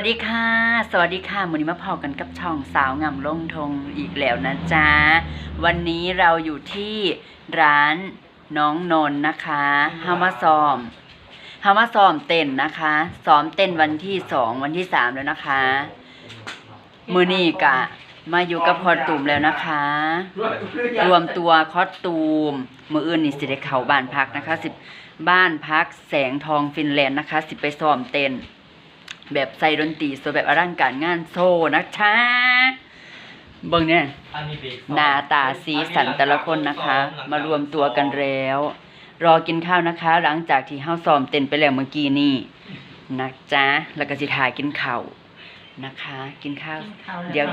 สวัสดีค่ะ สวัสดีค่ะวันนี้มาพอกันกับช่องสาวงามลงทงอีกแล้วนะจ๊ะ วันนี้เราอยู่ที่ร้านน้องนนนะคะฮามาซ้อมฮามาซ้อมเต้นนะคะซ้อมเต้นวันที่สองวันที่สามแล้วนะคะ มือนี้กะ มาอยู่กับพอตุ่มแล้วนะคะ รวมตัวคอสตูม มืออื่นนี่สิได้เข้าบ้านพักนะคะสิบบ้านพักแสงทองฟินแลนด์นะคะ สิไปซ้อมเต้น แบบใส่ดนตรีสวยแบบอลังการงานโซ่นะคะเบิ่งเนี่ยหน้าตาสีสันแต่ละคนนะคะ มารวมตัวกันแล้ว รอกินข้าวนะคะ หลังจากที่เฮาซ้อมเต้นไปแล้วเมื่อกี้นี่นะจ๊ะแล้วก็สิถ่ายกินข้าวนะคะ กินข้าวเดี๋ยว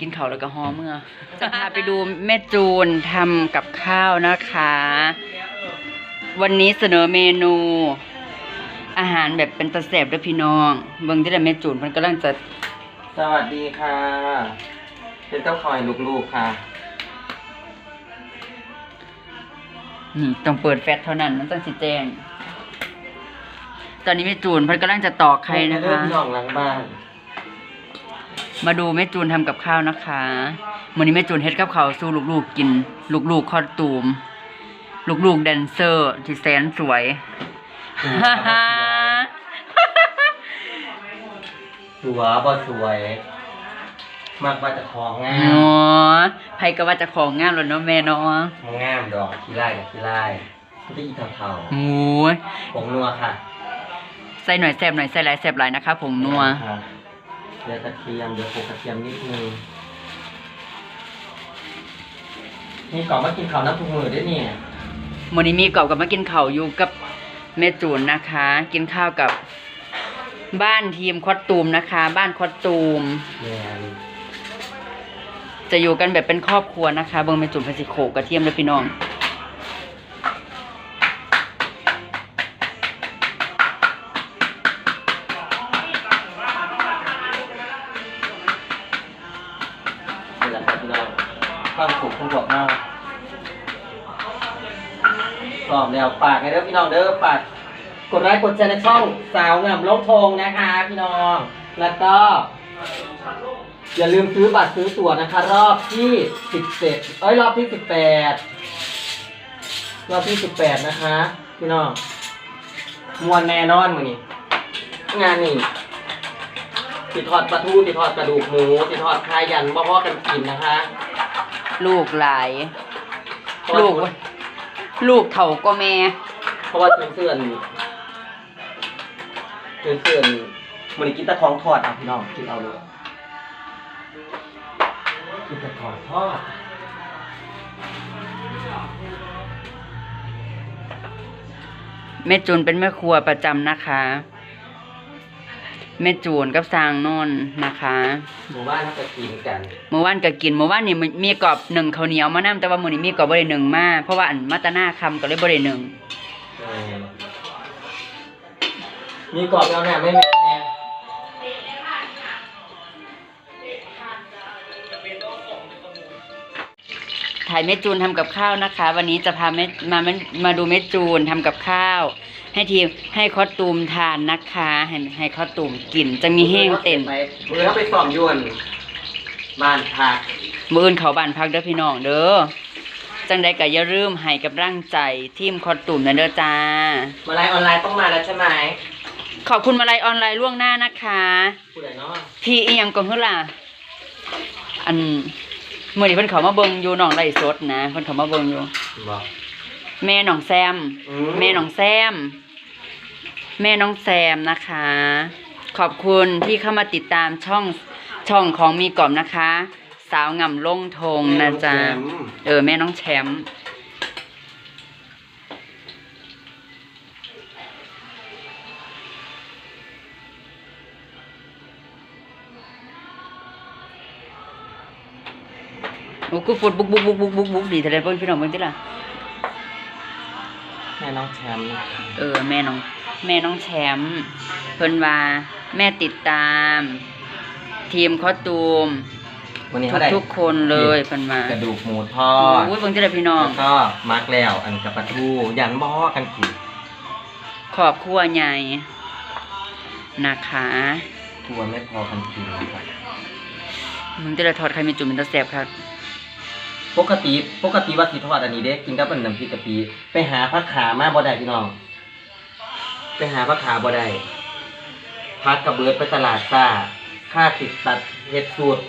กินข้าวแล้วก็ฮอเมื่อจะพาไปดูแม่จูนทำกับข้าวนะคะ วันนี้เสนอเมนู อาหารแบบเป็นตะแสบด้วยพี่น้องเบิ่งที่แต่แม่จูนเพิ่นกำลังจะสวัสดีค่ะ เป็นเจ้าคอยลูกๆค่ะ นี่ต้องเปิดแฟลชเท่านั้นมันต้องสิแจ้ง ตอนนี้แม่จูนเพิ่นกำลังจะตอกไข่นะเริ่คะมหนองหลังบ้าน มาดูแม่จูนทำกับข้าวนะคะมื้อนี้แม่จูนเฮ็ดกับข้าวสู้ลูกๆกิน ลูกๆคอดตูม ลูกๆแดนเซอร์ที่แสนสวย ฮ่าฮ่า สวยบ่สวย มากว่าจะของงาอ๋มอไผก็ว่าจะของงามแล้วเนาะแม่เนาะของงามดอกขี้ไล่กับขี้ไล่ไม่ได้อีเทาโอ้ยๆผงนัวค่ะใส่หน่อยแซ่บหน่อยใส่หลายแซ่บหลายนะคะผงนัว ค่ะเดี๋ยวกระเทียมเดี๋ยวโขลกกระเทียมนิดนึงนี่ก่อนมากินข้าวน้ำทุกมือด้วยนี่มื้อนี้มีกรอบกับมากินข้าวอยู่กับแม่จูนนะคะ กินข้าวกับ บ้านทีมคอสตูมนะคะ บ้านคอสตูม แมนจะอยู่กันแบบเป็นครอบครัวนะคะ เบิ่งแม่จูนเพนสิโขกกระเทียมเลยพี่น้องนี่แหละครับพี่น้องความสุขของพวกเราสอบแล้วฝากไงเด้อพี่น้องเด้อฝาก กดไลค์กดแชร์ในช่องสาวงามลงทงนะคะ พี่น้อง แล้วก็ อย่าลืมซื้อบัตรซื้อตั๋วนะคะ รอบที่สิบเจ็ดเอ้ยรอบที่สิบแปดรอบที่สิบแปดนะคะ พี่น้องมวนแน่นอนมือนี้งานนี้ติดทอดปลาทูติดทอดกระดูกหมูติดทอดคายันบ่พอกันกินนะคะ ลูกหลายเพราะลูว่ากลูกเถ่าก็แม่ เพราะว่าเสื่อน เสื่อนเสื่อนมันนี้กินแตะของทอดอะพี่น้องกินเอาเลยกินแตะของทอดแม่จูนเป็นแม่ครัวประจำนะคะ แม่จูนกับสร้างนนท์นะคะหมู่บ้านเขาจะกินกันเมื่อวานก็กินเมื่อวานนี่มีมีกรอบหนึ่งข้าวเหนียวมานํแต่ว่ามื้อนี้มีกรอบบ่ได้หนึ่งมาเพราะว่าอันมาตะหน้าคำก็เลยบ่ได้หนึ่ง มีกรอบแล้วเนี่ยไม่แม่แน่ถ่ายแม่จูนทำกับข้าวนะคะ วันนี้จะพาแม่มามามาดูแม่จูนทำกับข้าว ให้ทีมให้คอสตูมทานนะคะให้ให้คอสตูมกินจะมีแห้งเต้นไปมือเขาไปซ้อมยวนบ้านพักมื้ออื่นเขาบ้านพักเด้อพี่น้องเด้อจังใดก็อย่าลืมให้กำลังใจทีมคอสตูมนั่นเด้อจ้ามาไลน์ออนไลน์ต้องมาแล้วใช่ไหม ขอบคุณมาลัยออนไลน์ล่วงหน้านะคะผู้ใดเนาะพี่อีหยังก่อนเพิ่นล่ะอันมื้อนี้เพิ่นเขามาเบิ่งอยู่หนองไร่สดนะเพิ่นเขามาเบิ่งอยู่ บอก แม่หนองแซม อืแม่หนองแซม แม่น้องแซมนะคะ ขอบคุณที่เข้ามาติดตามช่องช่องของมีกล่อมนะคะ สาวงำลงทงนะจ๊ะ เออแม่น้องแชมป์ โอ้กูฟุดบุกบุกบุกบุกบุกบุกดีเท่าไรเพิ่นพี่น้องเพิ่นติล่ะ แม่น้องแชมป์เออแม่น้องแม่น้องแชมป์เพิ่นว่าแม่ติดตาม ทีมคอสตูม วันนี้ทุเขากได้ทุกๆคนเลยเพิ่นว่ากระดูกหมูทอด โอ้ยเบิ่งจังได๋พี่น้อง แล้วก็มาร์กแล้ว อันกับปลาทูยันบ่อกันกินครอบครัวใหญ่นะคะตัวไม่พอกันกินนะครับมึงจะได้ทอดไข่มีจุ่มเป็นตะแสบครับ ปกติปกติว่าสิทอดอันนี้เด้กินกับเป็นน้ำพริกกะปิไปหาผักขามาบ่ได้พี่น้อง ไปหาผักขาบ่ได้พักกระเบิดไปตลาดซ่าค่าติดตัดเฮ็ดสูตร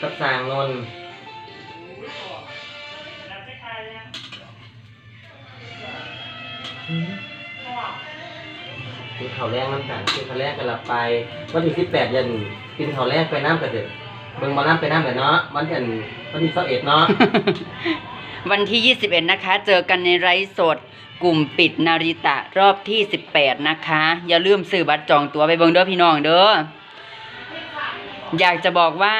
กับสร้างนนกินข้าวแรงน้ำกันกินข้าวแรงกันละไปวันที่สิบแปดยันกินข้าวแรงไปน้ำกันเถอะเบิ่งมาน้ำไปน้ำเลยเนาะวันที่ วันที่สิบเอ็ดเนาะ วันที่ 21 นะคะ เจอกันในไลฟ์สดกลุ่มปิดนาริตะรอบที่ 18 นะคะ อย่าลืมซื้อบัตรจองตั๋วไปเบิ่งเด้อพี่น้องเด้อ อยากจะบอกว่า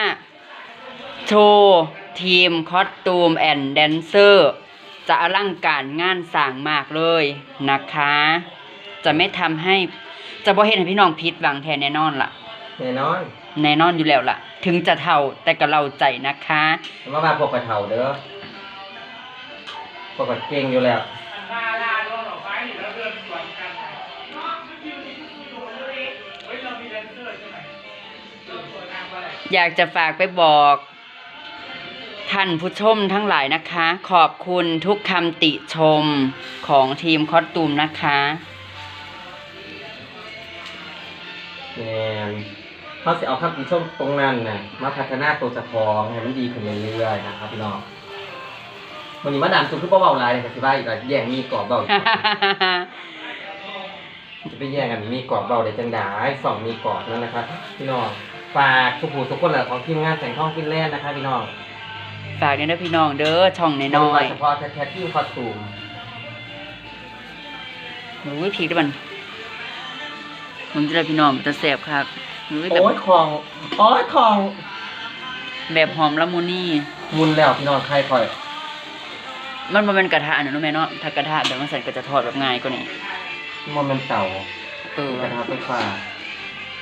โชว์ทีมคอสตูมแอนด์แดนเซอร์ จะอลังการงานสร้างมากเลยนะคะ จะไม่ทำให้จะบ่เห็นให้พี่น้องผิดหวังแทนแน่นอนล่ะ แน่นอน แน่นอนอยู่แล้วล่ะ ถึงจะเท่าแต่ก็เราใจนะคะ แต่ว่ามาพวกกระเถาเด้อพวกกระเก่งอยู่แล้วอยากจะฝากไปบอก ท่านผู้ชมทั้งหลายนะคะ ขอบคุณทุกคำติชมของทีมคอสตูมนะคะ แมน เขาจะเอาคำติชมตรงนั้นนะมาพัฒนาตัวเจะพองให้มันดีขึ้นเรื่อยๆนะครับพี่น้องวันนี้มาดามสุดคือเบาๆลายเลยค่ะสิบ้าอีกแล้วแย่งมีกรอบเบาอีกจะไปแย่งกันมีกรอบเบาได้จังได้สองมีกรอบนั่นนะครับพี่น้องฝากทุกผู้ทุกคนแหละของทีมงานแสงทองฟินแลนด์นะคะพี่น้องฝากด้วยนะพี่น้องเด้อช่องน้อยเฉพาะแท้ๆที่คอสตูมๆหนูวิธีด้วยมันมึงจะได้พี่น้องจะแสบครับ หนูแบบโอ้ยของโอ้ยของแบบหอมละมุนนี่ มุนแล้วพี่น้องใครคอย มันบ่เป็นกระทะนะรู้ไหมเนาะถ้ากระทะแบบมันใส่ก็จะทอดแบบง่ายกว่านี้มันเป็นเต่าเออกระทะไฟฟ้า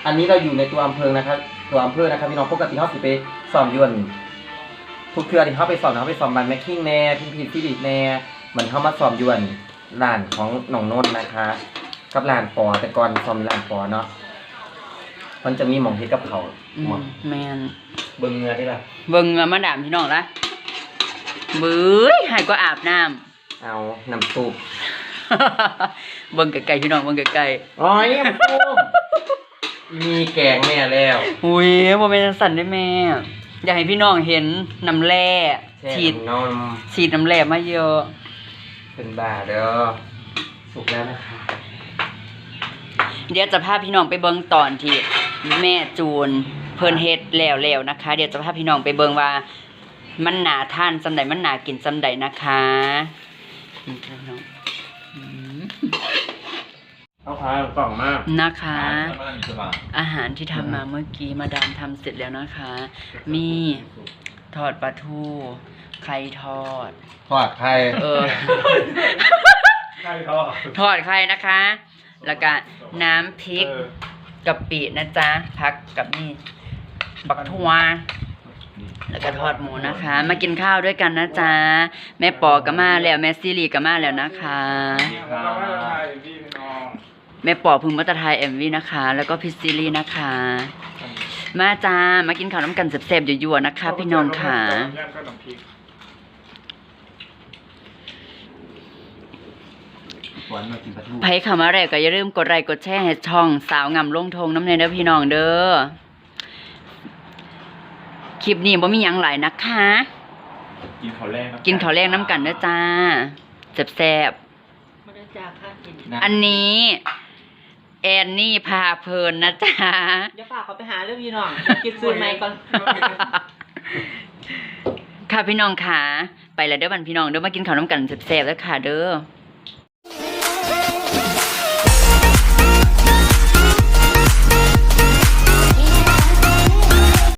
อันนี้เราอยู่ในตัวอำเภอนะครับ ตัวอำเภอนะครับพี่น้องปกติเขาสิไปสอนอยวนทุกเทือที่เขาไปสอนเขาไปสอนบันแมคคิงแน่พิมพิฟิลิปแน่เหมือนเขามาสอนอยวนร้านของหนองนนท์นะคะ กับร้านปอแต่ก่อนสอนร้านปอเนาะ มันจะมีหมองเฮ็ดกับเขาวอืหมอมแมนเบิ่งเงือได้ป่ะเบิ่งอะมาดามพี่น้องละบื้ยหายก็อาบน้ำเอาน้ำซุปเบิ่งไกลๆพี่น้องเบิ่งไกลอ๋อยน้ำซุปมีแกงแม่แล้วๆอุ้ยบ่เป็นจังสั่นได้แม่ อยากให้พี่น้องเห็นน้ำแร่แช่ฉีดนมฉีดน้ำแร่มาเยอะ เป็นบ้าเด้อสุกแล้วนะคะเดี๋ยวจะพาพี่น้องไปเบิ่งตอนที่ แม่จูนเพิ่นเฮ็ดแล้วแล้วนะคะ เดี๋ยวจะพาพี่น้องไปเบิ่งว่า มันหนาทานซำใดมันหนากินซำใดนะคะนี่ค่ะพี่น้องอืมเอาพายกล่องมากนะคะอาหารที่ทำมาเมื่อกี้มาดามทำเสร็จแล้วนะคะ มีทอดปลาทูไข่ทอด ทอดไข่เออ ใช่ทอด ทอดไข่นะคะ แล้วก็น้ำพริก กะปินะจ๊ะผักกับนี่บักทัวแล้วก็ทอดหมูนะคะ มากินข้าวด้วยกันนะจ๊ะแม่ปอก็มาแล้วแม่ซีรีก็มาแล้วนะคะ แม่ปอพึงมัตไทยเอ็มวีนะคะ แล้วก็พิซซีรีนะคะ มาจ้ามากินข้าวน้ำกันแซ่บๆยั่วๆนะคะ พี่น้องค่ะ ย่างขนมพริก ห วานมากินปลาทูไผเข้ามาแล้วก็อย่าลืมกดไลค์กดแชร์ให้ช่องสาวงามลงทงน้ำเนยเด้อพี่น้องเด้อคลิปนี้บ่มีหยังหลายนะคะ กินข้าวแรกกินข้าวแรงน้ำกันเด้อจ้าแซ่บๆอันนี้ แอนนี่พาเพลินนะจ๊ะเดี๋ยวฝากเขาไปหาเรื่องพี่น้องคิดซื้อไหมก่อนค่ะพี่น้องค่ะ ไปแล้วเด้อบันพี่น้องเด้อมากินข้าวน้ำกันแซ่บๆแล้วค่ะเด้อ